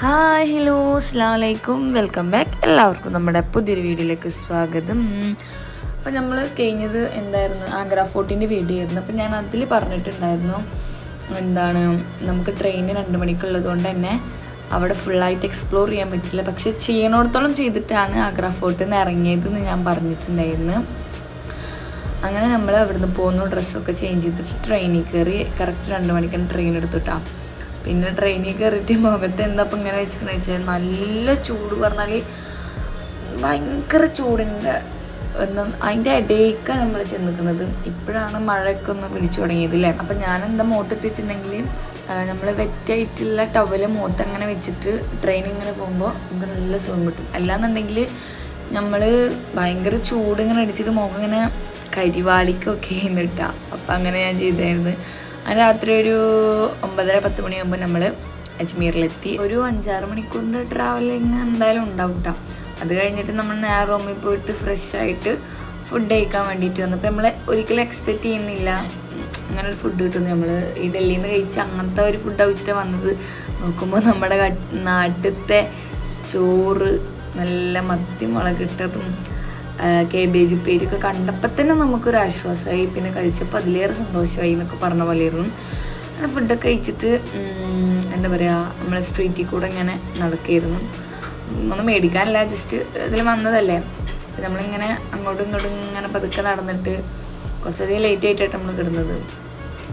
Hi hello അസ്സാം വലൈക്കും welcome back എല്ലാവർക്കും നമ്മുടെ പുതിയൊരു വീഡിയോയിലേക്ക് സ്വാഗതം. അപ്പം നമ്മൾ കഴിഞ്ഞത് എന്തായിരുന്നു? ആഗ്ര ഫോർട്ടിന്റെ വീഡിയോ ആയിരുന്നു അപ്പം ഞാൻ അതിൽ പറഞ്ഞിട്ടുണ്ടായിരുന്നു എന്താണ് നമുക്ക് ട്രെയിന് രണ്ട് മണിക്കുള്ളത് കൊണ്ട് തന്നെ അവിടെ ഫുള്ളായിട്ട് എക്സ്പ്ലോർ ചെയ്യാൻ പറ്റില്ല. പക്ഷെ ചെയ്യണോടത്തോളം ചെയ്തിട്ടാണ് ആഗ്ര ഫോർട്ടിൽ നിന്ന് ഇറങ്ങിയതെന്ന് ഞാൻ പറഞ്ഞിട്ടുണ്ടായിരുന്നു. അങ്ങനെ നമ്മൾ അവിടുന്ന് പോന്നു ഡ്രസ്സൊക്കെ ചേഞ്ച് ചെയ്തിട്ട് ട്രെയിനിൽ കയറി കറക്റ്റ് രണ്ട് മണിക്കാണ് ട്രെയിൻ എടുത്തിട്ടാ പിന്നെ ട്രെയിനിൽ കയറിയിട്ട് മുഖത്ത് എന്താ അപ്പം ഇങ്ങനെ വെച്ചിരിക്കുന്നത് വെച്ചാൽ നല്ല ചൂട് പറഞ്ഞാൽ ഭയങ്കര ചൂടിന്റെ ഒന്നും അതിന്റെ ഇടയ്ക്കാണ് നമ്മൾ ചെന്ന് നിൽക്കുന്നത് ഇപ്പോഴാണ് മഴയൊക്കെ ഒന്ന് പിടിച്ചു തുടങ്ങിയത് അല്ലേ അപ്പം ഞാനെന്താ എന്താ മുഖത്തിട്ട് വെച്ചിട്ടുണ്ടെങ്കിൽ നമ്മൾ വെറ്റായിട്ടുള്ള ടവൽ മുഖത്ത് അങ്ങനെ വെച്ചിട്ട് ട്രെയിൻ ഇങ്ങനെ പോകുമ്പോൾ നമുക്ക് നല്ല സുഖം കിട്ടും. അല്ലാന്നുണ്ടെങ്കിൽ നമ്മൾ ഭയങ്കര ചൂട് ഇങ്ങനെ അടിച്ചിട്ട് മുഖം ഇങ്ങനെ കരിവാളിക്കൊക്കെ ചെയ്യുന്നിട്ടാ അപ്പം അങ്ങനെ ഞാൻ ചെയ്തായിരുന്നു. ആ രാത്രി ഒരു ഒമ്പതര പത്ത് മണിയാകുമ്പോൾ നമ്മൾ അജ്മീറിലെത്തി. ഒരു അഞ്ചാറ് മണിക്കൂറിന്റെ ട്രാവലിങ് എന്തായാലും ഉണ്ടാവും കേട്ടോ അത് കഴിഞ്ഞിട്ട് നമ്മൾ നേരെ റൂമിൽ പോയിട്ട് ഫ്രഷ് ആയിട്ട് ഫുഡ് കഴിക്കാൻ വേണ്ടിയിട്ട് വന്നു അപ്പോൾ നമ്മൾ ഒരിക്കലും എക്സ്പെക്റ്റ് ചെയ്യുന്നില്ല. അങ്ങനെ ഒരു ഫുഡ് കിട്ടുന്നു. നമ്മൾ ഈ ഡൽഹിയിൽ നിന്ന് കഴിച്ച് അങ്ങനത്തെ ഒരു ഫുഡ് കഴിച്ചിട്ട് വന്നത് നോക്കുമ്പോൾ നമ്മുടെ നാട്ടിലത്തെ ചോറ് നല്ല മത്തി മുളകിട്ടതും കേബേജ് ഉപ്പേരിയൊക്കെ കണ്ടപ്പോൾ തന്നെ നമുക്കൊരു ആശ്വാസമായി. പിന്നെ കഴിച്ചപ്പോൾ അതിലേറെ സന്തോഷമായി എന്നൊക്കെ പറഞ്ഞ പോലെയായിരുന്നു. അങ്ങനെ ഫുഡൊക്കെ കഴിച്ചിട്ട് എന്താ പറയുക നമ്മൾ സ്ട്രീറ്റിൽ കൂടെ ഇങ്ങനെ നടക്കുകയായിരുന്നു. ഒന്നും മേടിക്കാനല്ല ജസ്റ്റ് ഇതിൽ വന്നതല്ലേ. നമ്മളിങ്ങനെ അങ്ങോട്ടും ഇങ്ങോട്ടും ഇങ്ങനെ പതുക്കെ നടന്നിട്ട് കുറച്ചധികം ലേറ്റ് ആയിട്ടാണ് നമ്മൾ കിടന്നത്.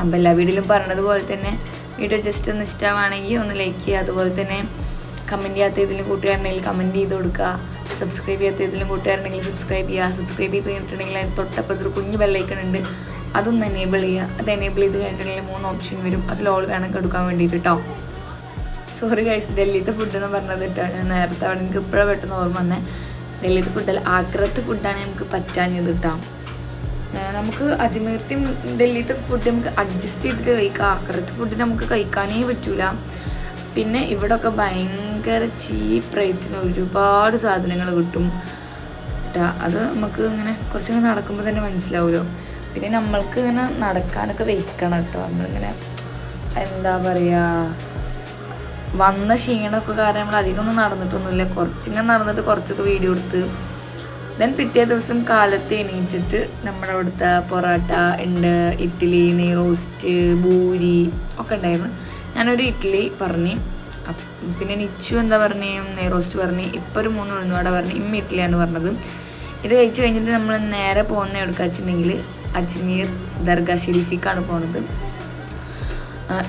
അപ്പം എല്ലാ വീട്ടിലും പറഞ്ഞതുപോലെ തന്നെ വീഡിയോ ജസ്റ്റ് ഒന്ന് ഇഷ്ടമാണെങ്കിൽ ഒന്ന് ലൈക്ക് ചെയ്യുക. അതുപോലെ തന്നെ കമന്റ് ചെയ്യാത്ത ഇതിൽ കൂട്ടുകാരുണ്ടെങ്കിൽ കമന്റ് ചെയ്ത് കൊടുക്കുക. സബ്സ്ക്രൈബ് ചെയ്യാത്ത ഏതെങ്കിലും കൂട്ടുകാരുണ്ടെങ്കിൽ സബ്സ്ക്രൈബ് ചെയ്യുക. സബ്സ്ക്രൈബ് ചെയ്ത് കഴിഞ്ഞിട്ടുണ്ടെങ്കിൽ അതിന് തൊട്ടപ്പുറത്തൊരു കുഞ്ഞു ബെല്ലൈക്കൺ ഉണ്ട്. അതൊന്ന് എനേബിൾ ചെയ്യുക. അത് എനേബിൾ ചെയ്ത് കഴിഞ്ഞിട്ടുണ്ടെങ്കിൽ മൂന്ന് ഓപ്ഷൻ വരും. അതിൽ ഓൾ വേണം എടുക്കാൻ വേണ്ടിയിട്ട് കേട്ടോ സോറി ഗൈസ് ഡൽഹിത്തെ ഫുഡ് എന്ന് പറഞ്ഞത് കേട്ടോ. ഞാൻ നേരത്തെ അവിടെ എനിക്ക് ഇപ്പോഴാണ് പെട്ടെന്ന് ഓർമ്മ വന്നേ. ഡൽഹിത്തെ ഫുഡല്ല ആഗ്രഹത്തെ ഫുഡാണ് നമുക്ക് പറ്റാഞ്ഞത് കേട്ടോ നമുക്ക് അജ്മീർത്തിയും ഡൽഹിത്തെ ഫുഡ് നമുക്ക് അഡ്ജസ്റ്റ് ചെയ്തിട്ട് കഴിക്കാം. ആഗ്രഹത്തെ ഫുഡ് നമുക്ക് കഴിക്കാനേ പറ്റൂല. പിന്നെ ഇവിടെയൊക്കെ ഭയങ്കര ചീപ്പ് റേറ്റിന് ഒരുപാട് സാധനങ്ങൾ കിട്ടും. അത് നമുക്ക് ഇങ്ങനെ കുറച്ചിങ്ങനെ നടക്കുമ്പോൾ തന്നെ മനസ്സിലാവുമല്ലോ പിന്നെ നമ്മൾക്ക് ഇങ്ങനെ നടക്കാനൊക്കെ വെക്കണം കേട്ടോ നമ്മളിങ്ങനെ എന്താ പറയുക വന്ന ക്ഷീണമൊക്കെ കാരണം നമ്മൾ അധികമൊന്നും നടന്നിട്ടൊന്നുമില്ല. കുറച്ചിങ്ങനെ നടന്നിട്ട് കുറച്ചൊക്കെ വീഡിയോ എടുത്ത് ദെൻ പിറ്റേ ദിവസം കാലത്ത് എണീറ്റിട്ട് നമ്മുടെ അവിടുത്തെ പൊറോട്ട ഉണ്ട് ഇഡ്ഡലി നെയ് റോസ്റ്റ് ബൂരി ഒക്കെ ഉണ്ടായിരുന്നു. ഞാനൊരു ഇഡ്ഡലി പറഞ്ഞു പിന്നെ നിച്ചു എന്താ പറഞ്ഞു നെയ് റോസ്റ്റ് പറഞ്ഞു ഇപ്പോൾ ഒരു മൂന്ന് ഉഴുന്നുവട പറഞ്ഞു ഇമ്മ ഇഡ്ഡലിയാണ് പറഞ്ഞത്. ഇത് കഴിച്ച് കഴിഞ്ഞിട്ട് നമ്മൾ നേരെ പോകുന്ന എടുക്കുക വെച്ചിട്ടുണ്ടെങ്കിൽ അജ്മീർ ദർഗ ഷെരീഫിക്കാണ് പോണത്.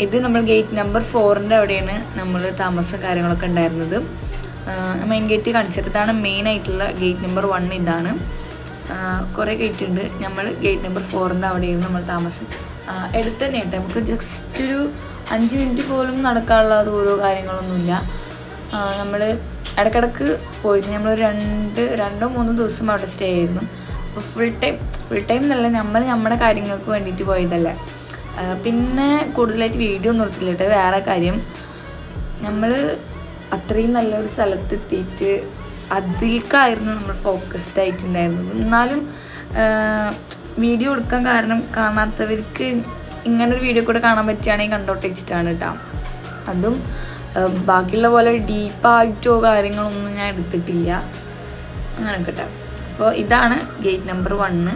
ഇത് നമ്മൾ ഗേറ്റ് നമ്പർ ഫോറിന്റെ അവിടെയാണ് നമ്മൾ താമസം കാര്യങ്ങളൊക്കെ ഉണ്ടായിരുന്നത്. മെയിൻ ഗേറ്റ് കാണിച്ചിടത്താണ് മെയിൻ ആയിട്ടുള്ള ഗേറ്റ് നമ്പർ വൺ ഇതാണ്. കുറേ ഗേറ്റ് ഉണ്ട് നമ്മൾ ഗേറ്റ് നമ്പർ ഫോറിന്റെ അവിടെയാണ് നമ്മൾ താമസം. എടുത്ത് തന്നെ നമുക്ക് ജസ്റ്റ് ഒരു അഞ്ച് മിനിറ്റ് പോലും നടക്കാനുള്ള ഓരോ കാര്യങ്ങളൊന്നുമില്ല. നമ്മൾ ഇടക്കിടക്ക് പോയിരുന്നു. നമ്മൾ രണ്ട് രണ്ടോ മൂന്നോ ദിവസം അവിടെ സ്റ്റേ ആയിരുന്നു. അപ്പോൾ ഫുൾ ടൈം ഫുൾ ടൈം എന്നല്ല നമ്മൾ നമ്മുടെ കാര്യങ്ങൾക്ക് വേണ്ടിയിട്ട് പോയതല്ല. പിന്നെ കൂടുതലായിട്ട് വീഡിയോ ഒന്നും എടുത്തില്ല കേട്ടോ. വേറെ കാര്യം നമ്മൾ അത്രയും നല്ലൊരു സ്ഥലത്ത് എത്തിയിട്ട് അതിലേക്കായിരുന്നു നമ്മൾ ഫോക്കസ്ഡ് ആയിട്ടുണ്ടായിരുന്നത്. എന്നാലും വീഡിയോ എടുക്കാൻ കാരണം കാണാത്തവർക്ക് ഇങ്ങനൊരു വീഡിയോ കൂടെ കാണാൻ പറ്റുകയാണെങ്കിൽ കണ്ടോട്ട് വെച്ചിട്ടാണ് കേട്ടോ അതും ബാക്കിയുള്ള പോലെ ഡീപ്പായിട്ടോ കാര്യങ്ങളൊന്നും ഞാൻ എടുത്തിട്ടില്ല. അങ്ങനെ കേട്ടോ അപ്പോൾ ഇതാണ് ഗേറ്റ് നമ്പർ വണ്ണ്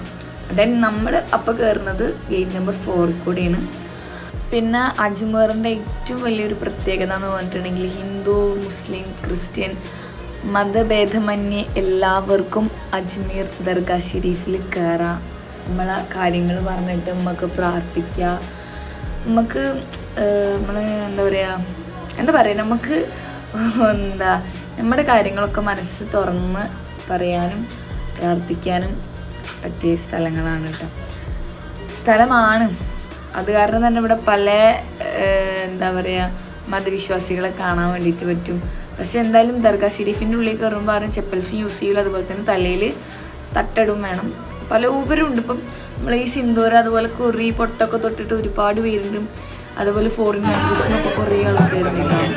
ദെൻ നമ്മൾ അപ്പോൾ കയറുന്നത് ഗേറ്റ് നമ്പർ ഫോറിൽ കൂടെയാണ്. പിന്നെ അജ്മീറിന്റെ ഏറ്റവും വലിയൊരു പ്രത്യേകത എന്ന് പറഞ്ഞിട്ടുണ്ടെങ്കിൽ ഹിന്ദു മുസ്ലിം ക്രിസ്ത്യൻ മതഭേദമന്യേ എല്ലാവർക്കും അജ്മീർ ദർഗാ ഷെരീഫിൽ കയറാം. നമ്മളെ കാര്യങ്ങൾ പറഞ്ഞിട്ട് നമുക്ക് പ്രാർത്ഥിക്കുക നമുക്ക് നമ്മൾ എന്താ പറയുക എന്താ പറയുക നമുക്ക് എന്താ നമ്മുടെ കാര്യങ്ങളൊക്കെ മനസ്സ് തുറന്ന് പറയാനും പ്രാർത്ഥിക്കാനും പറ്റിയ സ്ഥലങ്ങളാണ് കേട്ടോ. സ്ഥലമാണ്. അത് കാരണം തന്നെ ഇവിടെ പല എന്താ പറയുക മതവിശ്വാസികളെ കാണാൻ വേണ്ടിയിട്ട് പറ്റും. പക്ഷെ എന്തായാലും ദർഗാ ഷെരീഫിന്റെ ഉള്ളിൽ കയറുമ്പോൾ ആരും ചെപ്പൽസും യൂസ് ചെയ്യില്ല അതുപോലെ തന്നെ തലയിൽ തട്ടടും വേണം. പല ഊവരുണ്ട് ഇപ്പം നമ്മൾ ഈ സിന്ദൂര അതുപോലെ കുറി പൊട്ടൊക്കെ തൊട്ടിട്ട് ഒരുപാട് പേരുണ്ട്. അതുപോലെ ഫോറിൻ കൺട്രീസിനൊക്കെ കുറേ ആൾക്കാരുണ്ടാവും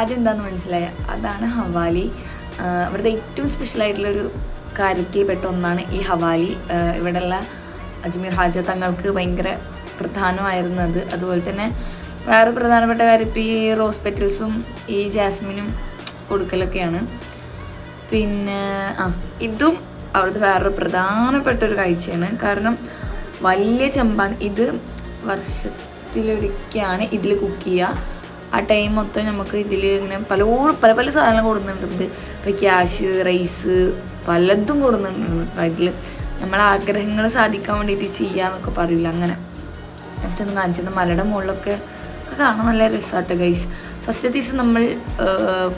അതെന്താന്ന് മനസ്സിലായ? അതാണ് ഹവാലി. ഇവിടുത്തെ ഏറ്റവും സ്പെഷ്യൽ ആയിട്ടുള്ളൊരു കാര്യത്തിൽ പെട്ട ഒന്നാണ് ഈ ഹവാലി. ഇവിടെയുള്ള അജ്മീർ ഹാജ തങ്ങൾക്ക് ഭയങ്കര പ്രധാനമായിരുന്നത്. അതുപോലെ തന്നെ വേറെ പ്രധാനപ്പെട്ട കാര്യം ഇപ്പോൾ ഈ റോസ് പെറ്റൽസും ഈ ജാസ്മിനും കൊടുക്കലൊക്കെയാണ്. പിന്നെ ആ ഇതും അവിടുത്തെ വേറൊരു പ്രധാനപ്പെട്ട ഒരു കാഴ്ചയാണ്. കാരണം വലിയ ചെമ്പാണ്. ഇത് വർഷത്തിലൊരിക്കലാണ് ഇതിൽ കുക്ക് ചെയ്യുക. ആ ടൈം മൊത്തം നമുക്ക് ഇതിൽ ഇങ്ങനെ പല പല പല സാധനങ്ങൾ കൊടുക്കുന്നുണ്ട്. ഇപ്പോൾ ക്യാഷ് റൈസ് പലതും കൊടുക്കുന്നുണ്ട്. ഇതിൽ നമ്മളെ ആഗ്രഹങ്ങൾ സാധിക്കാൻ വേണ്ടിയിട്ട് ചെയ്യാന്നൊക്കെ പറയില്ല അങ്ങനെ. ജസ്റ്റ് ഒന്ന് കാണിച്ചത് മലയുടെ മുകളിലൊക്കെ കാണാൻ നല്ല റിസോർട്ട് ഗൈസ് ഫസ്റ്റ് ദിവസം നമ്മൾ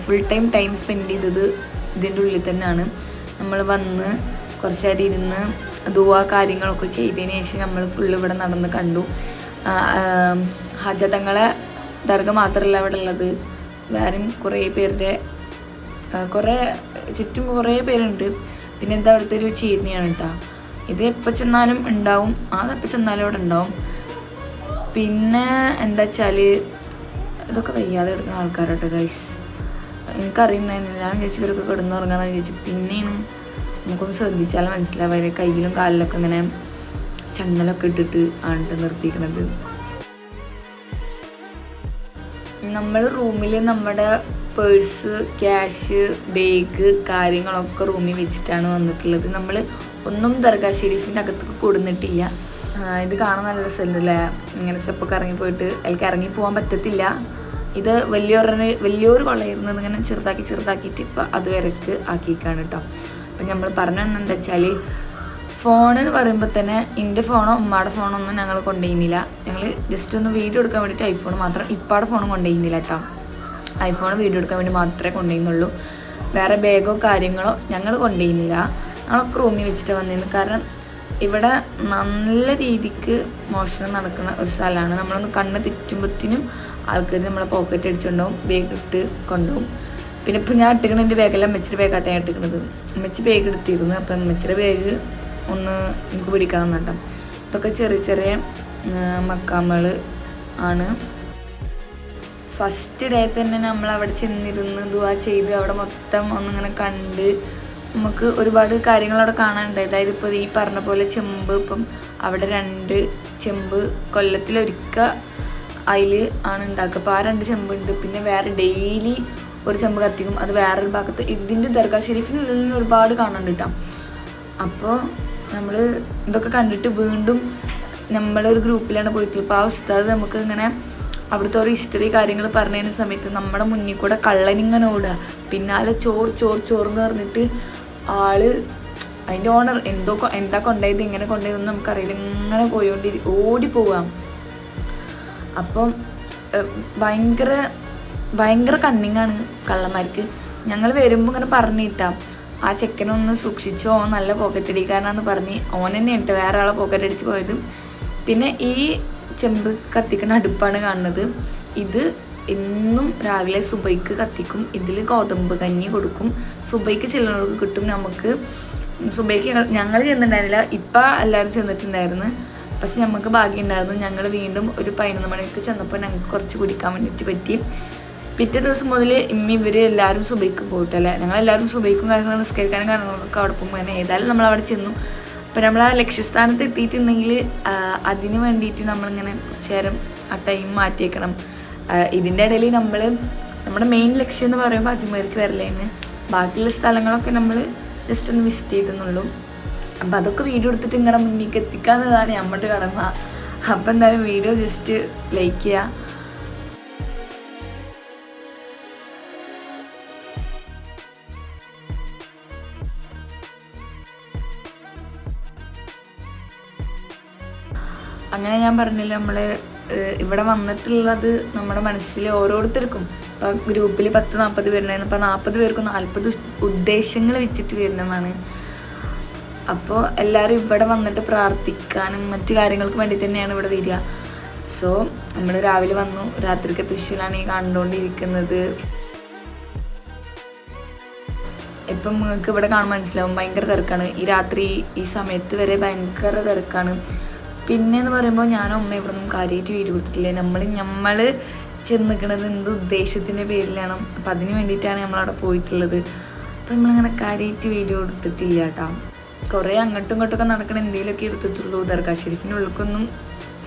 ഫുൾ ടൈം ടൈം സ്പെൻഡ് ചെയ്തത് ഇതിന്റെ ഉള്ളിൽ തന്നെയാണ്. നമ്മൾ വന്ന് കുറച്ച് നേരം ഇരുന്ന് ദുവാ കാര്യങ്ങളൊക്കെ ചെയ്തതിന് ശേഷം നമ്മൾ ഫുള്ള് ഇവിടെ നടന്ന് കണ്ടു. ആ, ആ, ഹജ തങ്ങളെ ദർഗ മാത്രമല്ല ഇവിടെ ഉള്ളത്. വേറെയും കുറേ പേരുടെ കുറേ ചുറ്റും കുറേ പേരുണ്ട്. പിന്നെ എന്താ അവിടുത്തെ ഒരു ചീരണിയാണ് കേട്ടോ. ഇത് എപ്പോൾ ചെന്നാലും ഉണ്ടാവും. അതെപ്പോൾ ചെന്നാലും അവിടെ ഉണ്ടാവും. പിന്നെ എന്താ വെച്ചാൽ ഇതൊക്കെ വയ്യാതെ കിടക്കുന്ന ആൾക്കാരോട്ടോ ഗൈസ് എനിക്കറിയുന്നതിനില്ല ഞാൻ വിചാരിച്ചു ഇവരൊക്കെ കിടന്നുറങ്ങാന്ന് വിചാരിച്ചു പിന്നെയാണ് നമുക്കൊന്ന് ശ്രദ്ധിച്ചാൽ മനസ്സിലാവില്ല കയ്യിലും കാലിലൊക്കെ ഇങ്ങനെ ചങ്ങലൊക്കെ ഇട്ടിട്ട് ആണിട്ട് നിർത്തിയിരിക്കുന്നത് നമ്മൾ റൂമിൽ നമ്മുടെ പേഴ്സ് ക്യാഷ് ബാഗ് കാര്യങ്ങളൊക്കെ റൂമിൽ വെച്ചിട്ടാണ് വന്നിട്ടുള്ളത്. നമ്മൾ ഒന്നും ദർഗാ ഷെരീഫിന്റെ അകത്തേക്ക് കൊടുന്നിട്ടില്ല. ഇത് കാണാൻ നല്ല രസമുണ്ടല്ലേ? ഇങ്ങനെ സ്റ്റെപ്പൊക്കെ ഇറങ്ങി പോയിട്ട്. അതിലേക്ക് ഇറങ്ങി പോകാൻ പറ്റത്തില്ല. ഇത് വലിയൊരു വലിയൊരു കൊള്ളയിരുന്നു ഇങ്ങനെ ചെറുതാക്കി ചെറുതാക്കിയിട്ട് ഇപ്പം അത് വരക്ക് ആക്കിയിക്കാണ് കേട്ടോ അപ്പം നമ്മൾ പറഞ്ഞു എന്താ വെച്ചാൽ ഫോൺ എന്ന് പറയുമ്പോൾ തന്നെ എന്റെ ഫോണോ ഉമ്മയുടെ ഫോണോ ഒന്നും ഞങ്ങൾ കൊണ്ടുപോയിരുന്നില്ല ഞങ്ങൾ ജസ്റ്റ് ഒന്ന് വീഡിയോ എടുക്കാൻ വേണ്ടിയിട്ട് ഐഫോൺ മാത്രം ഇപ്പാടെ ഫോണും കൊണ്ടുപോയിരുന്നില്ല കേട്ടോ ഐഫോൺ വീഡിയോ എടുക്കാൻ വേണ്ടി മാത്രമേ കൊണ്ടുപോയിരുന്നുള്ളൂ വേറെ ബാഗോ കാര്യങ്ങളോ ഞങ്ങൾ കൊണ്ടുപോയിരുന്നില്ല ഞങ്ങളൊക്കെ റൂമിൽ വെച്ചിട്ട് വന്നിരുന്നു കാരണം ഇവിടെ നല്ല രീതിക്ക് മോഷണം നടക്കുന്ന ഒരു സ്ഥലമാണ്. നമ്മളൊന്ന് കണ്ണ് തെറ്റുമ്പോഴത്തേനും ആൾക്കാർ നമ്മളെ പോക്കറ്റ് അടിച്ചുകൊണ്ടുപോകും ബാഗ് ഇട്ട് കൊണ്ടുപോകും പിന്നെ ഇപ്പം ഞാൻ ഇട്ടിക്കണ എന്റെ ബാഗെല്ലാം മെച്ചിന്റെ ബാഗാട്ടെ ഞാൻ ഇട്ടിക്കണത് മെച്ചി ബാഗ് എടുത്തിരുന്നു. അപ്പം മെച്ചിയുടെ ബാഗ് ഒന്ന് എനിക്ക് പിടിക്കാൻ കേട്ടോ ഇതൊക്കെ ചെറിയ ചെറിയ മക്കാമകൾ ആണ്. ഫസ്റ്റ് ഡേ തന്നെ നമ്മൾ അവിടെ ചെന്നിരുന്ന് ദുവാ ചെയ്ത് അവിടെ മൊത്തം ഒന്നിങ്ങനെ കണ്ട് നമുക്ക് ഒരുപാട് കാര്യങ്ങൾ അവിടെ കാണാനുണ്ട്. അതായത് ഇപ്പോൾ ഈ പറഞ്ഞ പോലെ ചെമ്പ് ഇപ്പം അവിടെ രണ്ട് ചെമ്പ് കൊല്ലത്തിലൊരിക്ക അതിൽ ആണ് ഉണ്ടാക്കുക. അപ്പോൾ ആ രണ്ട് ചെമ്പുണ്ട്. പിന്നെ വേറെ ഡെയിലി ഒരു ചെമ്പ് കത്തിക്കും. അത് വേറൊരു ഭാഗത്ത് ഇതിന്റെ ദർഗാ ഷെരീഫിനുള്ളിൽ ഒരുപാട് കാണാനുണ്ട് കേട്ടോ. അപ്പോൾ നമ്മൾ ഇതൊക്കെ കണ്ടിട്ട് വീണ്ടും നമ്മളൊരു ഗ്രൂപ്പിലാണ് പോയിട്ടുള്ളത്. അപ്പോൾ ആ ഉസ്താദ് നമുക്ക് ഇങ്ങനെ അവിടുത്തെ ഓരോ ഹിസ്റ്ററി കാര്യങ്ങൾ പറഞ്ഞതിന് സമയത്ത് നമ്മുടെ മുന്നിൽ കൂടെ കള്ളനിങ്ങനെ ഓടുക. പിന്നാലെ ചോർ ചോർ ചോറെന്ന് പറഞ്ഞിട്ട് ആൾ അതിന്റെ ഓണർ എന്തോ എന്താ കൊണ്ടുപോയത് എങ്ങനെ കൊണ്ടുപോയതെന്ന് നമുക്കറിയില്ല. ഇങ്ങനെ പോയോണ്ടി ഓടി പോവാം അപ്പം ഭയങ്കര ഭയങ്കര കണ്ണിങ്ങാണ് കള്ളന്മാർക്ക്. ഞങ്ങൾ വരുമ്പോൾ ഇങ്ങനെ പറഞ്ഞിട്ടാം ആ ചെക്കനൊന്ന് സൂക്ഷിച്ചോ നല്ല പോക്കറ്റ് അടിക്കാനാന്ന് പറഞ്ഞ് ഓൻ തന്നെ ഉണ്ട് വേറെ ആളെ പോക്കറ്റ് അടിച്ച് പോയത്. പിന്നെ ഈ ചെമ്പ് കത്തിക്കുന്ന അടുപ്പാണ് കാണുന്നത്. ഇത് എന്നും രാവിലെ സുബൈക്ക് കത്തിക്കും. ഇതിൽ ഗോതമ്പ് കഞ്ഞി കൊടുക്കും. സുബൈക്ക് ചെല്ലുന്നവർക്ക് കിട്ടും നമുക്ക്. സുബൈക്ക് ഞങ്ങൾ ചെന്നിട്ടുണ്ടായിരുന്നില്ല. ഇപ്പം എല്ലാവരും ചെന്നിട്ടുണ്ടായിരുന്നു. പക്ഷെ നമുക്ക് ഭാഗ്യം ഉണ്ടായിരുന്നു ഞങ്ങൾ വീണ്ടും ഒരു പതിനൊന്ന് മണിക്ക് ചെന്നപ്പോൾ ഞങ്ങൾക്ക് കുറച്ച് കുടിക്കാൻ വേണ്ടിയിട്ട് പറ്റി. പിറ്റേ ദിവസം മുതൽ ഇമ്മി ഇവർ എല്ലാവരും സുബൈക്ക് പോയിട്ടല്ലേ? ഞങ്ങളെല്ലാവരും സുബൈക്കും കാര്യങ്ങളും നിസ്കരിക്കാനും കാര്യങ്ങളൊക്കെ അവിടെ പോകുമ്പോൾ തന്നെ ഏതായാലും നമ്മൾ അവിടെ ചെന്നു. അപ്പോൾ നമ്മൾ ആ ലക്ഷ്യസ്ഥാനത്ത് എത്തിയിട്ടുണ്ടെങ്കിൽ അതിന് വേണ്ടിയിട്ട് നമ്മളിങ്ങനെ കുറച്ച് നേരം ആ ടൈം മാറ്റിയേക്കണം. ഇതിന്റെ ഇടയിൽ നമ്മൾ നമ്മുടെ മെയിൻ ലക്ഷ്യം എന്ന് പറയുമ്പോൾ അജ്മീർക്ക് വരലേന്ന് ബാക്കിയുള്ള സ്ഥലങ്ങളൊക്കെ നമ്മൾ ജസ്റ്റ് ഒന്ന് വിസിറ്റ് ചെയ്തെന്നുള്ളൂ. അപ്പം അതൊക്കെ വീഡിയോ എടുത്തിട്ട് ഇങ്ങനെ മുന്നിലേക്ക് എത്തിക്കുക എന്നുള്ളതാണ് നമ്മുടെ കടമ. അപ്പം എന്തായാലും വീഡിയോ ജസ്റ്റ് ലൈക്ക് ചെയ്യുക അങ്ങനെ ഞാൻ പറഞ്ഞില്ല നമ്മൾ ഇവിടെ വന്നിട്ടുള്ളത് നമ്മുടെ മനസ്സിൽ ഓരോരുത്തർക്കും. ഇപ്പോൾ ഗ്രൂപ്പിൽ പത്ത് നാൽപ്പത് പേരുണ്ടായിരുന്നു. ഇപ്പോൾ നാൽപ്പത് പേർക്കും നാൽപ്പത് ഉദ്ദേശങ്ങൾ വെച്ചിട്ട് വരുന്നതാണ്. അപ്പോൾ എല്ലാവരും ഇവിടെ വന്നിട്ട് പ്രാർത്ഥിക്കാനും മറ്റു കാര്യങ്ങൾക്ക് വേണ്ടി തന്നെയാണ് ഇവിടെ വരിക. സോ നമ്മൾ രാവിലെ വന്നു. രാത്രിക്ക് തൃശ്ശൂരാണ് ഈ കണ്ടുകൊണ്ടിരിക്കുന്നത്. ഇപ്പം നിങ്ങൾക്ക് ഇവിടെ കാണാൻ മനസ്സിലാവും ഭയങ്കര തിരക്കാണ്. ഈ രാത്രി ഈ സമയത്ത് വരെ ഭയങ്കര തിരക്കാണ്. പിന്നെ എന്ന് പറയുമ്പോൾ ഞാനും അമ്മ ഇവിടെ നിന്നും കാര്യമായിട്ട് വീട് കൊടുത്തിട്ടില്ല. നമ്മൾ നമ്മൾ ചെന്നിക്കണത് എന്ത് ഉദ്ദേശത്തിന്റെ പേരിലാണ്. അപ്പം അതിന് വേണ്ടിയിട്ടാണ് നമ്മളവിടെ പോയിട്ടുള്ളത്. അപ്പം നമ്മളിങ്ങനെ കാര്യമായിട്ട് വീഡിയോ എടുത്തിട്ടില്ല കേട്ടോ കുറേ അങ്ങോട്ടും ഇങ്ങോട്ടൊക്കെ നടക്കണ എന്തെങ്കിലുമൊക്കെ എടുത്തിട്ടുള്ളൂ ദർഗാ ഷെരീഫിന്റെ ഉള്ളിലേക്കൊന്നും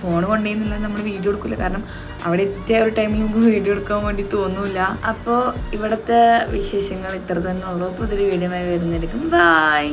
ഫോൺ കൊണ്ടുപോയിരുന്നില്ല നമ്മൾ വീഡിയോ എടുക്കില്ല കാരണം അവിടെ എത്തിയ ഒരു ടൈമിൽ നമുക്ക് വീഡിയോ എടുക്കാൻ വേണ്ടി തോന്നൂല. അപ്പോൾ ഇവിടുത്തെ വിശേഷങ്ങൾ ഇത്ര തന്നെ ഉള്ളൂ. അപ്പോൾ ഇതൊരു വീഡിയോ ആയി വരുന്നതായിരിക്കും. ബൈ